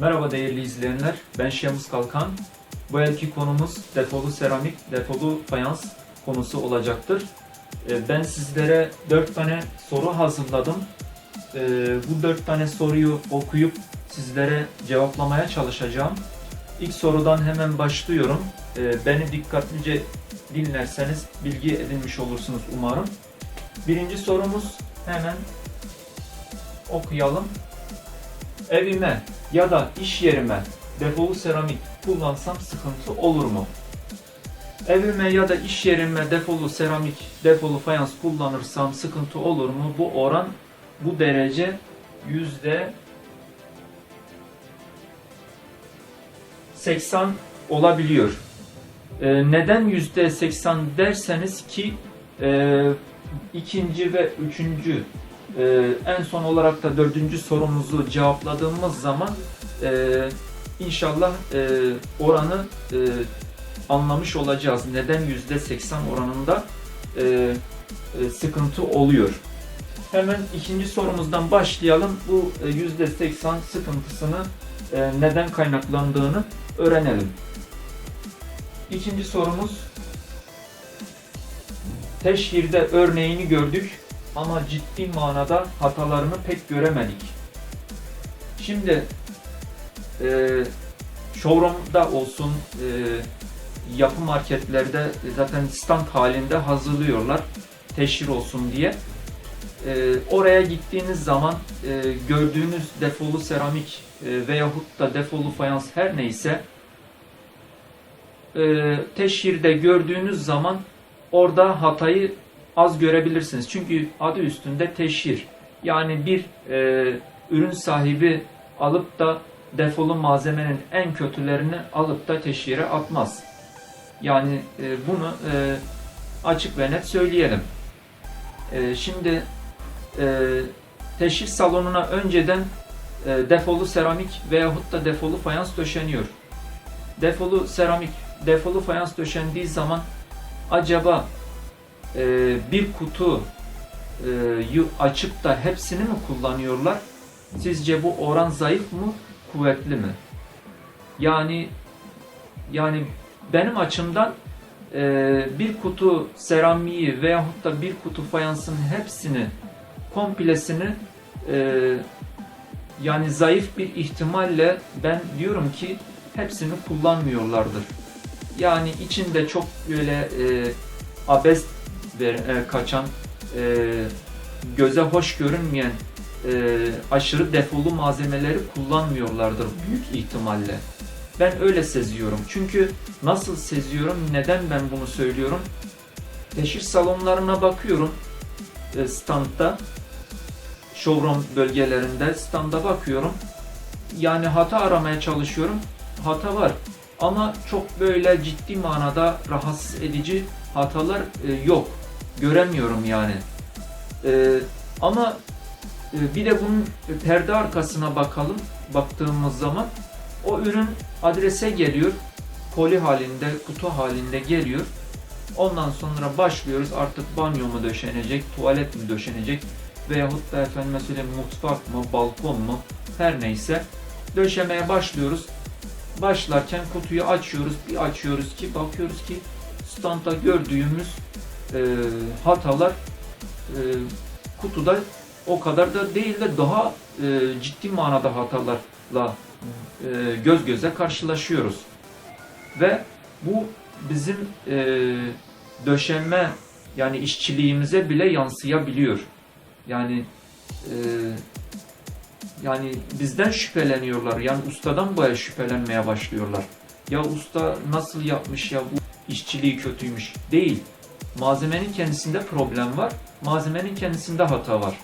Merhaba değerli izleyenler, ben Şemus Kalkan. Bu elki konumuz defolu seramik, defolu fayans konusu olacaktır. Ee, Ben sizlere 4 tane soru hazırladım. Ee, Bu 4 tane soruyu okuyup sizlere cevaplamaya çalışacağım. İlk sorudan hemen başlıyorum. Ee, Beni dikkatlice dinlerseniz bilgi edinmiş olursunuz umarım. Birinci sorumuz hemen okuyalım. Evime ya da iş yerime defolu seramik kullansam sıkıntı olur mu? Evime ya da iş yerime defolu seramik, defolu fayans kullanırsam sıkıntı olur mu? Bu oran, bu derece yüzde 80 olabiliyor. Ee, neden yüzde 80 derseniz ki e, ikinci ve üçüncü ee, en son olarak da dördüncü sorumuzu cevapladığımız zaman e, inşallah e, oranı e, anlamış olacağız. Neden yüzde 80 oranında e, e, sıkıntı oluyor? Hemen ikinci sorumuzdan başlayalım. Bu e, yüzde 80 sıkıntısını e, neden kaynaklandığını öğrenelim. İkinci sorumuz teşhirde örneğini gördük ama ciddi manada hatalarını pek göremedik. Şimdi e, showroom'da olsun e, yapı marketlerde zaten stand halinde hazırlıyorlar teşhir olsun diye. E, oraya gittiğiniz zaman e, gördüğünüz defolu seramik e, veyahut da defolu fayans her neyse e, teşhirde gördüğünüz zaman orada hatayı az görebilirsiniz. Çünkü adı üstünde teşhir. Yani bir e, ürün sahibi alıp da defolu malzemenin en kötülerini alıp da teşhire atmaz. Yani e, bunu e, açık ve net söyleyelim. E, şimdi e, teşhir salonuna önceden e, defolu seramik veyahut da defolu fayans döşeniyor. Defolu seramik, defolu fayans döşendiği zaman acaba e, bir kutu e, açıp da hepsini mi kullanıyorlar? Sizce bu oran zayıf mı, kuvvetli mi? Yani yani benim açımdan e, bir kutu seramiği veyahut da bir kutu fayansın hepsini komplesini e, yani zayıf bir ihtimalle ben diyorum ki hepsini kullanmıyorlardır. Yani içinde çok böyle e, abes ver, e, kaçan, e, göze hoş görünmeyen e, aşırı defolu malzemeleri kullanmıyorlardır büyük ihtimalle. Ben öyle seziyorum. Çünkü nasıl seziyorum, neden ben bunu söylüyorum? Teşhir salonlarına bakıyorum e, standta, showroom bölgelerinde standa bakıyorum. Yani hata aramaya çalışıyorum. Hata var. Ama çok böyle ciddi manada rahatsız edici hatalar e, yok. Göremiyorum yani. E, ama e, bir de bunun perde arkasına bakalım. Baktığımız zaman o ürün adrese geliyor. Koli halinde, kutu halinde geliyor. Ondan sonra başlıyoruz artık banyo mu döşenecek, tuvalet mi döşenecek veyahut da efendime söyleyeyim mutfak mı, balkon mu her neyse döşemeye başlıyoruz. Başlarken kutuyu açıyoruz, bir açıyoruz ki bakıyoruz ki standa gördüğümüz e, hatalar e, kutuda o kadar da değil de daha e, ciddi manada hatalarla e, göz göze karşılaşıyoruz. Ve bu bizim e, döşeme yani işçiliğimize bile yansıyabiliyor. Yani e, yani bizden şüpheleniyorlar. Yani ustadan baya şüphelenmeye başlıyorlar. Ya usta nasıl yapmış ya bu işçiliği kötüymüş. Değil. Malzemenin kendisinde problem var. Malzemenin kendisinde hata var.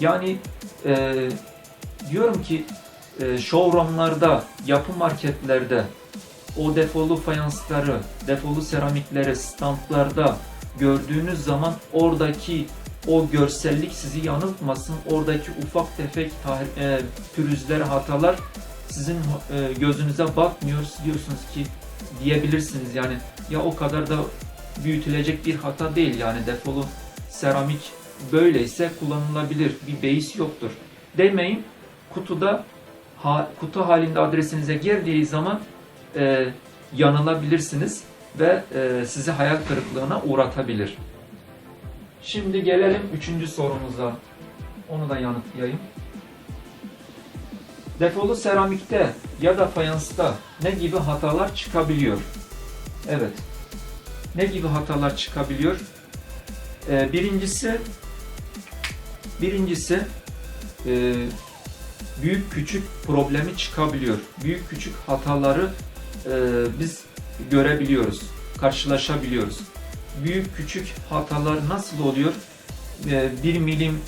Yani e, diyorum ki e, showroomlarda, yapı marketlerde o defolu fayansları, defolu seramikleri standlarda gördüğünüz zaman oradaki o görsellik sizi yanıltmasın. Oradaki ufak tefek e, pürüzler, hatalar sizin e, gözünüze batmıyor. Siz diyorsunuz ki diyebilirsiniz yani ya o kadar da büyütülecek bir hata değil yani defolu seramik böyleyse kullanılabilir bir beis yoktur demeyin kutuda ha- kutu halinde adresinize geldiği zaman e, yanılabilirsiniz ve e, sizi hayal kırıklığına uğratabilir. Şimdi gelelim üçüncü sorumuza. Onu da yanıtlayayım. Defolu seramikte ya da fayansta ne gibi hatalar çıkabiliyor? Evet. Ne gibi hatalar çıkabiliyor? Ee, birincisi birincisi e, büyük küçük problemi çıkabiliyor. Büyük küçük hataları e, biz görebiliyoruz, karşılaşabiliyoruz. Büyük küçük hatalar nasıl oluyor? E, 1 milim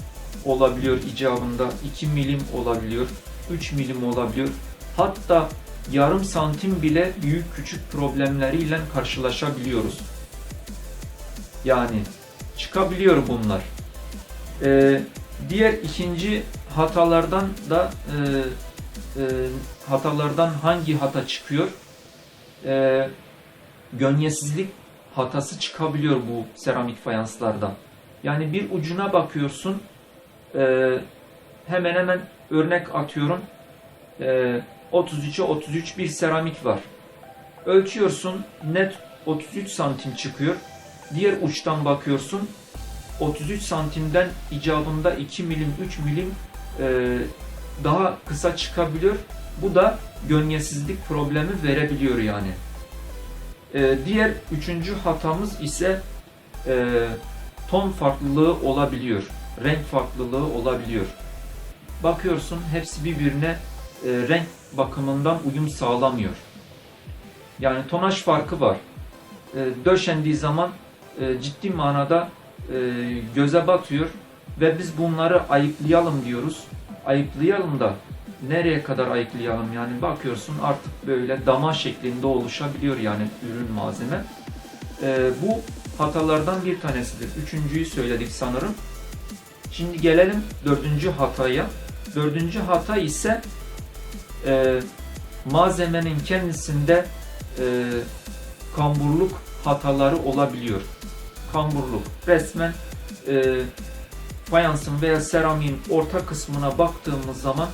olabiliyor icabında, 2 milim olabiliyor, 3 milim olabiliyor. Hatta yarım santim bile büyük küçük problemleriyle karşılaşabiliyoruz. Yani çıkabiliyor bunlar. Ee, diğer ikinci hatalardan da e, e, hatalardan hangi hata çıkıyor? Ee, gönyesizlik hatası çıkabiliyor bu seramik fayanslarda. Yani bir ucuna bakıyorsun e, hemen hemen örnek atıyorum e, 33'e 33 bir seramik var. Ölçüyorsun net 33 santim çıkıyor. Diğer uçtan bakıyorsun 33 santimden icabında 2 milim 3 milim e, daha kısa çıkabiliyor. Bu da gönyesizlik problemi verebiliyor yani. E, diğer üçüncü hatamız ise e, ton farklılığı olabiliyor. Renk farklılığı olabiliyor. Bakıyorsun hepsi birbirine e, renk bakımından uyum sağlamıyor. Yani tonaj farkı var. E, döşendiği zaman e, ciddi manada e, göze batıyor ve biz bunları ayıklayalım diyoruz. Ayıklayalım da nereye kadar ayıklayalım yani bakıyorsun artık böyle dama şeklinde oluşabiliyor yani ürün malzeme. E, bu hatalardan bir tanesidir. Üçüncüyü söyledik sanırım. Şimdi gelelim dördüncü hataya. Dördüncü hata ise e, malzemenin kendisinde e, kamburluk hataları olabiliyor. Kamburluk. Resmen e, fayansın veya seramiğin orta kısmına baktığımız zaman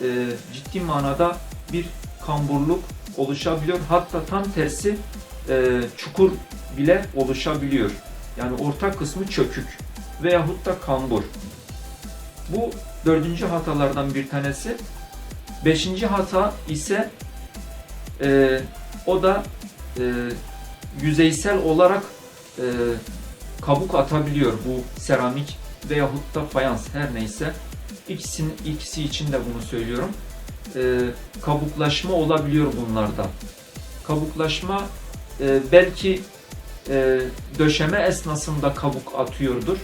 e, ciddi manada bir kamburluk oluşabiliyor. Hatta tam tersi e, çukur bile oluşabiliyor. Yani orta kısmı çökük veyahut da kambur. Bu dördüncü hatalardan bir tanesi. Beşinci hata ise e, o da e, yüzeysel olarak e, kabuk atabiliyor bu seramik veyahut da fayans her neyse. İkisinin ikisi için de bunu söylüyorum. E, kabuklaşma olabiliyor bunlarda. Kabuklaşma e, belki e, döşeme esnasında kabuk atıyordur.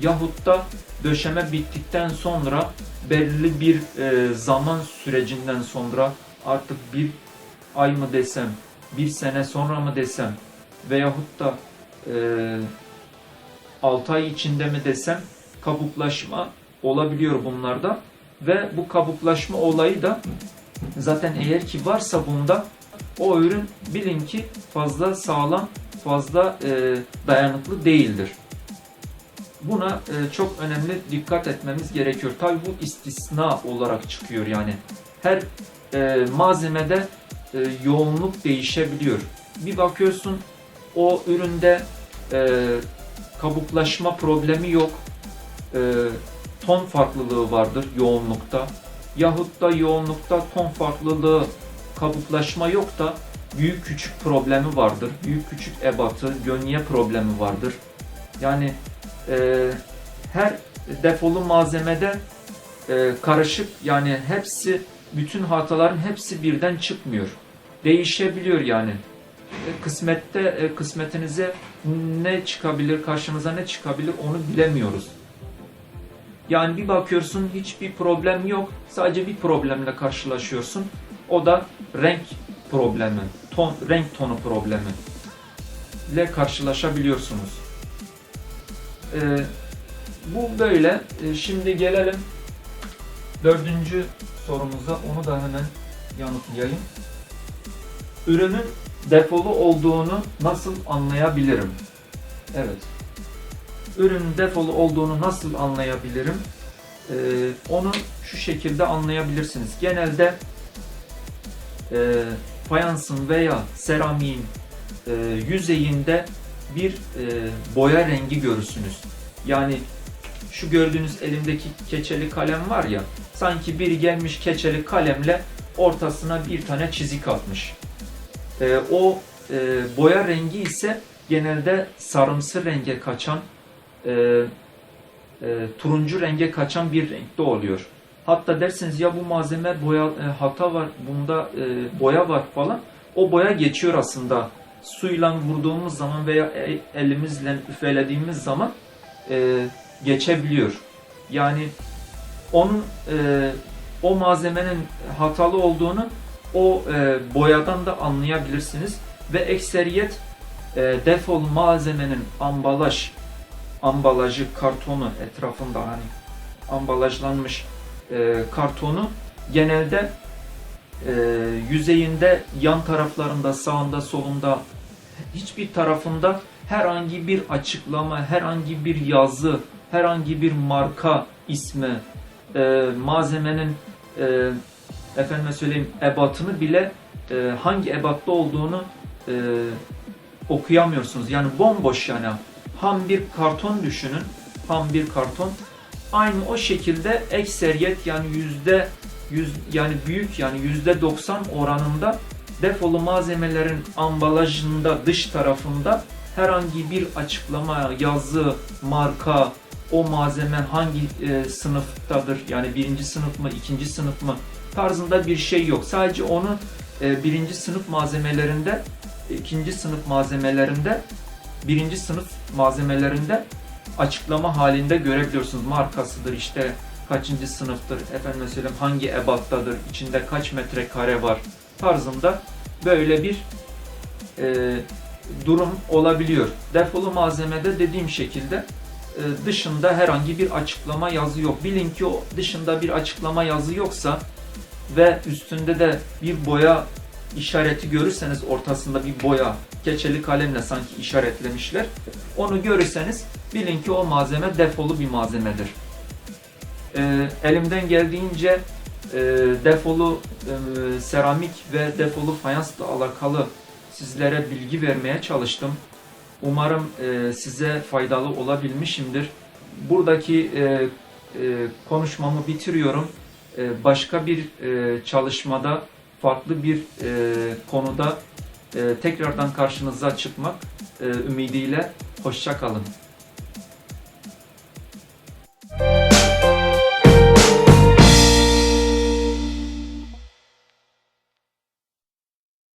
Yahut da döşeme bittikten sonra belirli bir e, zaman sürecinden sonra artık bir ay mı desem, bir sene sonra mı desem veyahut da e, 6 ay içinde mi desem kabuklaşma olabiliyor bunlarda ve bu kabuklaşma olayı da zaten eğer ki varsa bunda o ürün bilin ki fazla sağlam, fazla e, dayanıklı değildir. Buna e, çok önemli dikkat etmemiz gerekiyor. Tabi bu istisna olarak çıkıyor yani. Her e, malzemede e, yoğunluk değişebiliyor. Bir bakıyorsun o üründe e, kabuklaşma problemi yok. E, ton farklılığı vardır yoğunlukta. Yahut da yoğunlukta ton farklılığı kabuklaşma yok da büyük küçük problemi vardır. Büyük küçük ebatı, gönye problemi vardır. Yani e, her defolu malzemede e, karışık yani hepsi bütün hataların hepsi birden çıkmıyor. Değişebiliyor yani. E, kısmette e, kısmetinize ne çıkabilir, karşınıza ne çıkabilir onu bilemiyoruz. Yani bir bakıyorsun hiçbir problem yok. Sadece bir problemle karşılaşıyorsun. O da renk problemi, ton, renk tonu problemi ile karşılaşabiliyorsunuz. Ee, bu böyle. Ee, şimdi gelelim dördüncü sorumuza. Onu da hemen yanıtlayayım. Ürünün defolu olduğunu nasıl anlayabilirim? Evet. Ürünün defolu olduğunu nasıl anlayabilirim? e, onu şu şekilde anlayabilirsiniz. Genelde e, fayansın veya seramiğin e, yüzeyinde bir e, boya rengi görürsünüz. Yani şu gördüğünüz elimdeki keçeli kalem var ya, sanki biri gelmiş keçeli kalemle ortasına bir tane çizik atmış. E, o e, boya rengi ise genelde sarımsı renge kaçan, e, e, turuncu renge kaçan bir renkte oluyor. Hatta dersiniz ya bu malzeme boya e, hata var, bunda e, boya var falan. O boya geçiyor aslında. Suyla vurduğumuz zaman veya e- elimizle üfelediğimiz zaman e, geçebiliyor. Yani onun e, o malzemenin hatalı olduğunu o e, boyadan da anlayabilirsiniz. Ve ekseriyet e, defol malzemenin ambalaj ambalajı kartonu etrafında hani ambalajlanmış e, kartonu genelde e, yüzeyinde yan taraflarında sağında solunda hiçbir tarafında herhangi bir açıklama, herhangi bir yazı, herhangi bir marka ismi, e, malzemenin e, efendime söyleyeyim ebatını bile e, hangi ebatta olduğunu e, okuyamıyorsunuz. Yani bomboş yani ham bir karton düşünün. Ham bir karton. Aynı o şekilde ekseriyet yani yüzde yüz yani büyük yani yüzde 90 oranında defolu malzemelerin ambalajında dış tarafında herhangi bir açıklama, yazı, marka, o malzeme hangi e, sınıftadır yani birinci sınıf mı, ikinci sınıf mı tarzında bir şey yok. Sadece onu e, birinci sınıf malzemelerinde, ikinci sınıf malzemelerinde, birinci sınıf malzemelerinde açıklama halinde görebiliyorsunuz. Markasıdır işte kaçıncı sınıftır, efendim söyleyeyim hangi ebattadır, içinde kaç metrekare var tarzında böyle bir e, durum olabiliyor. Defolu malzemede dediğim şekilde e, dışında herhangi bir açıklama yazı yok. Bilin ki o dışında bir açıklama yazı yoksa ve üstünde de bir boya işareti görürseniz ortasında bir boya keçeli kalemle sanki işaretlemişler. Onu görürseniz bilin ki o malzeme defolu bir malzemedir. E, elimden geldiğince e, defolu e, seramik ve defolu fayansla alakalı sizlere bilgi vermeye çalıştım. Umarım e, size faydalı olabilmişimdir. Buradaki e, e, konuşmamı bitiriyorum. E, başka bir e, çalışmada, farklı bir e, konuda e, tekrardan karşınıza çıkmak ümidiyle. Hoşça kalın.